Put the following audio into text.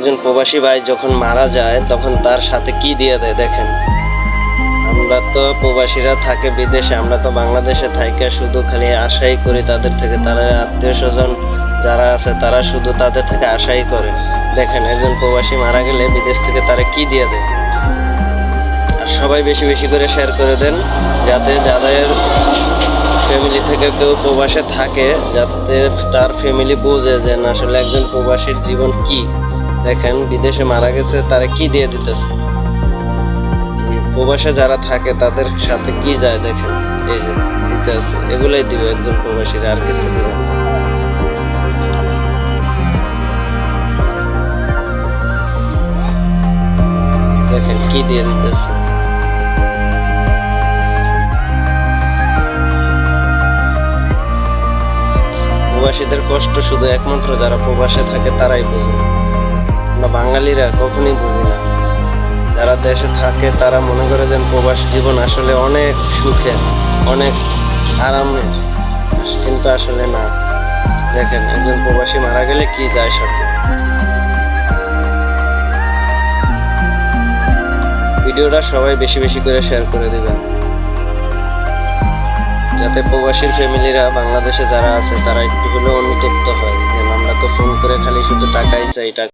একজন প্রবাসী ভাই যখন মারা যায়, তখন তার সাথে কি দিয়ে দেয় দেখেন। আমরা তো প্রবাসীরা থাকে বিদেশে, আমরা তো বাংলাদেশে থাইকে শুধু খালি আশাই করি তাদের থেকে। তারা আত্মীয় স্বজন যারা আছে, তারা শুধু তাদের থেকে আশাই করে। দেখেন, একজন প্রবাসী মারা গেলে বিদেশ থেকে তারা কি দিয়ে দেয়? আর সবাই বেশি বেশি করে শেয়ার করে দেন, যাতে যাদের ফ্যামিলি থেকে কেউ প্রবাসে থাকে, যাতে তার ফ্যামিলি বোঝে যে আসলে একজন প্রবাসীর জীবন কি। দেখেন, বিদেশে মারা গেছে, তারা কি দিয়ে দিতেছে? প্রবাসে যারা থাকে, তাদের সাথে কি যায় দেখেন? এই যে, দিতে আছে। এগুলাই দিবে একজন প্রবাসীর, আর কিছু দিবে দেখেন, কি দিয়ে দিতেছে? প্রবাসীদের কষ্ট শুধু একমাত্র যারা প্রবাসে থাকে, তারাই বোঝে। আমরা বাঙালিরা কখনই বুঝি না। যারা দেশে থাকে, তারা মনে করে যে প্রবাসী জীবন আসলে অনেক সুখে, অনেক আরামের কিন্তু আসলে না। দেখেন, একজন প্রবাসী মারা গেলে কি যায় সাথে? ভিডিওটা সবাই বেশি বেশি করে শেয়ার করে দিবেন। যাতে প্রবাসীর ফ্যামিলিরা বাংলাদেশে যারা আছে, তারা একটু হলেও অনুতপ্ত হয়। যেন আমরা তো ফোন করে খালি শুধু টাকাই চাই, টাকা